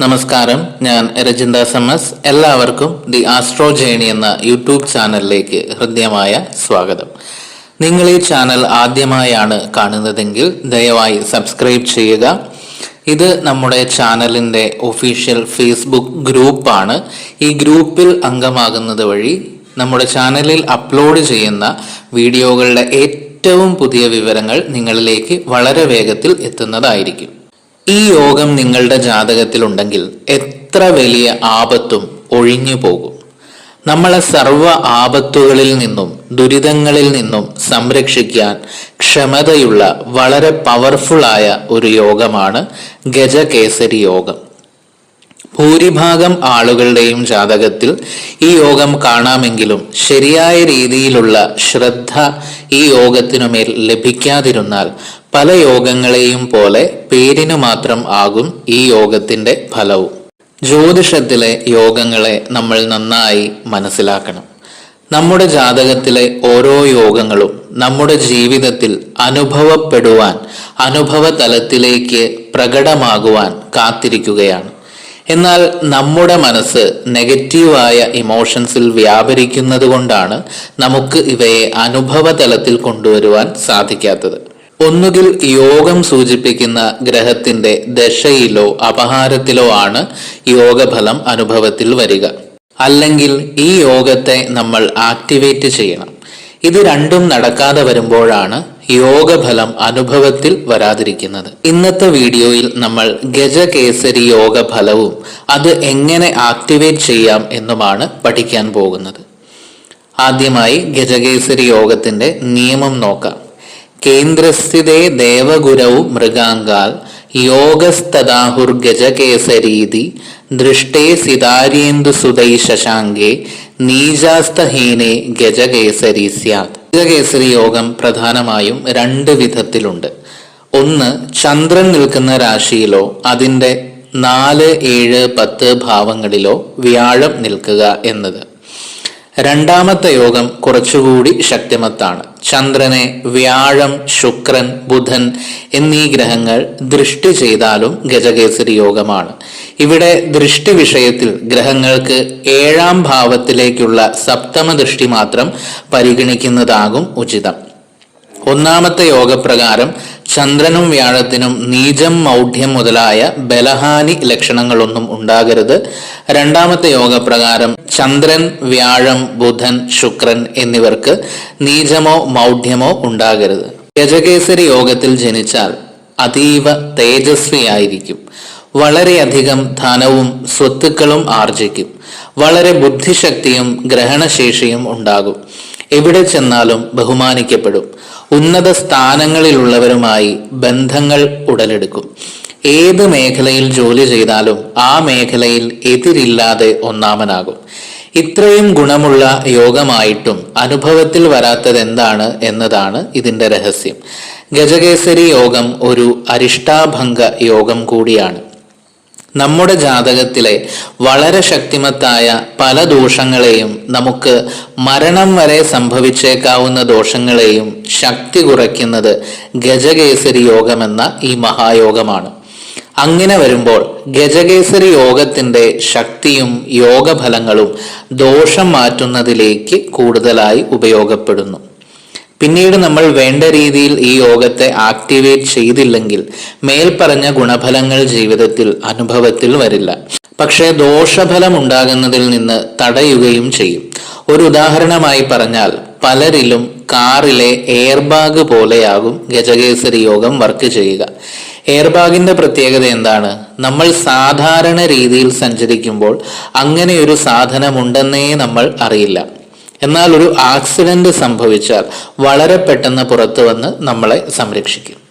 നമസ്കാരം. ഞാൻ Rajindas M S എല്ലാവർക്കും ദി ആസ്ട്രോ ജേണി എന്ന യൂട്യൂബ് ചാനലിലേക്ക് ഹൃദ്യമായ സ്വാഗതം. നിങ്ങൾ ഈ ചാനൽ ആദ്യമായാണ് കാണുന്നതെങ്കിൽ ദയവായി സബ്സ്ക്രൈബ് ചെയ്യുക. ഇത് നമ്മുടെ ചാനലിന്റെ ഒഫീഷ്യൽ ഫേസ്ബുക്ക് ഗ്രൂപ്പാണ്. ഈ ഗ്രൂപ്പിൽ അംഗമാകുന്നത് വഴി നമ്മുടെ ചാനലിൽ അപ്ലോഡ് ചെയ്യുന്ന വീഡിയോകളുടെ ഏറ്റവും പുതിയ വിവരങ്ങൾ നിങ്ങളിലേക്ക് വളരെ വേഗത്തിൽ എത്തുന്നതായിരിക്കും. ഈ യോഗം നിങ്ങളുടെ ജാതകത്തിലുണ്ടെങ്കിൽ എത്ര വലിയ ആപത്തും ഒഴിഞ്ഞു പോകും. നമ്മളെ സർവ ആപത്തുകളിൽ നിന്നും ദുരിതങ്ങളിൽ നിന്നും സംരക്ഷിക്കാൻ ക്ഷമതയുള്ള വളരെ പവർഫുള്ളായ ഒരു യോഗമാണ് ഗജകേസരി യോഗം. ഭൂരിഭാഗം ആളുകളുടെയും ജാതകത്തിൽ ഈ യോഗം കാണാമെങ്കിലും ശരിയായ രീതിയിലുള്ള ശ്രദ്ധ ഈ യോഗത്തിനുമേൽ ലഭിക്കാതിരുന്നാൽ പല യോഗങ്ങളെയും പോലെ പേരിന് മാത്രം ആകും ഈ യോഗത്തിന്റെ ഫലവും. ജ്യോതിഷത്തിലെ യോഗങ്ങളെ നമ്മൾ നന്നായി മനസ്സിലാക്കണം. നമ്മുടെ ജാതകത്തിലെ ഓരോ യോഗങ്ങളും നമ്മുടെ ജീവിതത്തിൽ അനുഭവപ്പെടുവാൻ അനുഭവ തലത്തിലേക്ക് പ്രകടമാകുവാൻ കാത്തിരിക്കുകയാണ്. എന്നാൽ നമ്മുടെ മനസ്സ് നെഗറ്റീവായ ഇമോഷൻസിൽ വ്യാപരിക്കുന്നത് കൊണ്ടാണ് നമുക്ക് ഇവയെ അനുഭവ തലത്തിൽ കൊണ്ടുവരുവാൻ സാധിക്കാത്തത്. ഒന്നുകിൽ യോഗം സൂചിപ്പിക്കുന്ന ഗ്രഹത്തിന്റെ ദശയിലോ അപഹാരത്തിലോ ആണ് യോഗഫലം അനുഭവത്തിൽ വരിക. അല്ലെങ്കിൽ ഈ യോഗത്തെ നമ്മൾ ആക്ടിവേറ്റ് ചെയ്യണം. ഇത് രണ്ടും നടക്കാതെ വരുമ്പോഴാണ് യോഗഫലം അനുഭവത്തിൽ വരാതിരിക്കുന്നത്. ഇന്നത്തെ വീഡിയോയിൽ നമ്മൾ ഗജകേസരി യോഗഫലവും അത് എങ്ങനെ ആക്ടിവേറ്റ് ചെയ്യാം എന്നുമാണ് പഠിക്കാൻ പോകുന്നത്. ആദ്യമായി ഗജകേസരി യോഗത്തിന്റെ നിയമം നോക്കാം. കേന്ദ്രസ്ഥിതേ ദേവഗുരവും മൃഗാങ്കാൽ യോഗസ്തദാഹുർ ഗജകേസരീതി ദൃഷ്ടേ സിതാര്യേന്ദു സുതൈ ശശാങ്കേ നീജാസ്തഹീനെ ഗജകേസരി സ്യാത്. ഗജകേസരി യോഗം പ്രധാനമായും രണ്ട് വിധത്തിലുണ്ട്. ഒന്ന് ചന്ദ്രൻ നിൽക്കുന്ന രാശിയിലോ അതിന്റെ നാല് ഏഴ് പത്ത് ഭാവങ്ങളിലോ വ്യാഴം നിൽക്കുക എന്നത്. രണ്ടാമത്തെ യോഗം കുറച്ചുകൂടി ശക്തിമത്താണ്. ചന്ദ്രനെ വ്യാഴം ശുക്രൻ ബുധൻ എന്നീ ഗ്രഹങ്ങൾ ദൃഷ്ടി ചെയ്താലും ഗജകേസരി യോഗമാണ്. ഇവിടെ ദൃഷ്ടി വിഷയത്തിൽ ഗ്രഹങ്ങൾക്ക് ഏഴാം ഭാവത്തിലേക്കുള്ള സപ്തമ ദൃഷ്ടി മാത്രം പരിഗണിക്കുന്നതാകും ഉചിതം. ഒന്നാമത്തെ യോഗപ്രകാരം ചന്ദ്രനും വ്യാഴത്തിനും നീചം മൗഢ്യം മുതലായ ബലഹാനി ലക്ഷണങ്ങളൊന്നും ഉണ്ടാകരുത്. രണ്ടാമത്തെ യോഗപ്രകാരം ചന്ദ്രൻ വ്യാഴം ബുധൻ ശുക്രൻ എന്നിവർക്ക് നീചമോ മൗഢ്യമോ ഉണ്ടാകരുത്. ഗജകേസരി യോഗത്തിൽ ജനിച്ചാൽ അതീവ തേജസ്വിയായിരിക്കും. വളരെയധികം ധനവും സ്വത്തുക്കളും ആർജിക്കും. വളരെ ബുദ്ധിശക്തിയും ഗ്രഹണശേഷിയും ഉണ്ടാകും. എവിടെ ചെന്നാലും ബഹുമാനിക്കപ്പെടും. ഉന്നത സ്ഥാനങ്ങളിലുള്ളവരുമായി ബന്ധങ്ങൾ ഉടലെടുക്കും. ഏത് മേഖലയിൽ ജോലി ചെയ്താലും ആ മേഖലയിൽ എതിരില്ലാതെ ഒന്നാമനാകും. ഇത്രയും ഗുണമുള്ള യോഗമായിട്ടും അനുഭവത്തിൽ വരാത്തത് എന്താണ് എന്നതാണ് ഇതിന്റെ രഹസ്യം. ഗജകേസരി യോഗം ഒരു അരിഷ്ടാഭംഗ യോഗം കൂടിയാണ്. നമ്മുടെ ജാതകത്തിലെ വളരെ ശക്തിമത്തായ പല ദോഷങ്ങളെയും നമുക്ക് മരണം വരെ സംഭവിച്ചേക്കാവുന്ന ദോഷങ്ങളെയും ശക്തി കുറയ്ക്കുന്നത് ഗജകേസരി യോഗമെന്ന ഈ മഹായോഗമാണ്. അങ്ങനെ വരുമ്പോൾ ഗജകേസരി യോഗത്തിന്റെ ശക്തിയും യോഗഫലങ്ങളും ദോഷം മാറ്റുന്നതിലേക്ക് കൂടുതലായി ഉപയോഗപ്പെടുന്നു. പിന്നീട് നമ്മൾ വേണ്ട രീതിയിൽ ഈ യോഗത്തെ ആക്ടിവേറ്റ് ചെയ്തില്ലെങ്കിൽ മേൽപ്പറഞ്ഞ ഗുണഫലങ്ങൾ ജീവിതത്തിൽ അനുഭവത്തിൽ വരില്ല. പക്ഷേ ദോഷഫലം ഉണ്ടാകുന്നതിൽ നിന്ന് തടയുകയും ചെയ്യും. ഒരു ഉദാഹരണമായി പറഞ്ഞാൽ പലരിലും കാറിലെ എയർബാഗ് പോലെയാകും ഗജകേസരി യോഗം വർക്ക് ചെയ്യുക. എയർബാഗിന്റെ പ്രത്യേകത എന്താണ്? നമ്മൾ സാധാരണ രീതിയിൽ സഞ്ചരിക്കുമ്പോൾ അങ്ങനെ ഒരു സാധനമുണ്ടെന്നേ നമ്മൾ അറിയില്ല. എന്നാൽ ഒരു ആക്സിഡന്റ് സംഭവിച്ചാൽ വളരെ പെട്ടെന്ന് പുറത്തു വന്ന് നമ്മളെ സംരക്ഷിക്കും.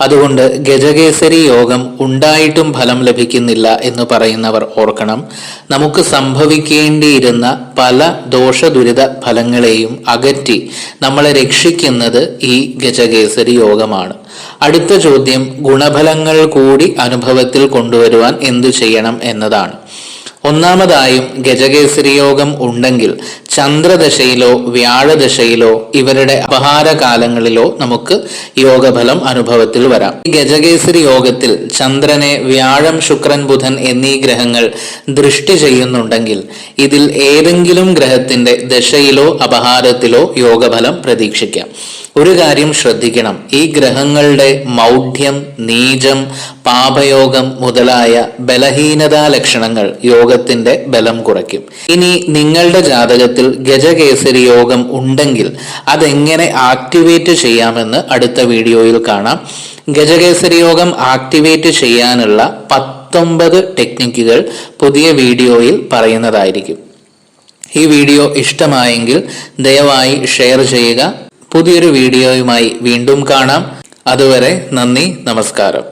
അതുകൊണ്ട് ഗജകേസരി യോഗം ഉണ്ടായിട്ടും ഫലം ലഭിക്കുന്നില്ല എന്ന് പറയുന്നവർ ഓർക്കണം. നമുക്ക് സംഭവിക്കേണ്ടിയിരുന്ന പല ദോഷദുരിത ഫലങ്ങളെയും അകറ്റി നമ്മളെ രക്ഷിക്കുന്നത് ഈ ഗജകേസരി യോഗമാണ്. അടുത്ത ചോദ്യം ഗുണഫലങ്ങൾ കൂടി അനുഭവത്തിൽ കൊണ്ടുവരുവാൻ എന്തു ചെയ്യണം എന്നതാണ്. ഒന്നാമതായും ഗജകേസരി യോഗം ഉണ്ടെങ്കിൽ ചന്ദ്രദശയിലോ വ്യാഴദശയിലോ ഇവരുടെ അപഹാരകാലങ്ങളിലോ നമുക്ക് യോഗഫലം അനുഭവത്തിൽ വരാം. ഗജകേസരി യോഗത്തിൽ ചന്ദ്രനെ വ്യാഴം ശുക്രൻ ബുധൻ എന്നീ ഗ്രഹങ്ങൾ ദൃഷ്ടി ചെയ്യുന്നുണ്ടെങ്കിൽ ഇതിൽ ഏതെങ്കിലും ഗ്രഹത്തിന്റെ ദശയിലോ അപഹാരത്തിലോ യോഗഫലം പ്രതീക്ഷിക്കാം. ഒരു കാര്യം ശ്രദ്ധിക്കണം. ഈ ഗ്രഹങ്ങളുടെ മൗഢ്യം നീചം പാപയോഗം മുതലായ ബലഹീനതാ ലക്ഷണങ്ങൾ യോഗത്തിന്റെ ബലം കുറയ്ക്കും. ഇനി നിങ്ങളുടെ ജാതകത്തിൽ ഗജകേസരി യോഗം ഉണ്ടെങ്കിൽ അതെങ്ങനെ ആക്ടിവേറ്റ് ചെയ്യാമെന്ന് അടുത്ത വീഡിയോയിൽ കാണാം. ഗജകേസരി യോഗം ആക്ടിവേറ്റ് ചെയ്യാനുള്ള പത്തൊമ്പത് ടെക്നിക്കുകൾ പുതിയ വീഡിയോയിൽ പറയുന്നതായിരിക്കും. ഈ വീഡിയോ ഇഷ്ടമായെങ്കിൽ ദയവായി ഷെയർ ചെയ്യുക പുതിയൊരു വീഡിയോയുമായി വീണ്ടും കാണാം. അതുവരെ നന്ദി നമസ്കാരം.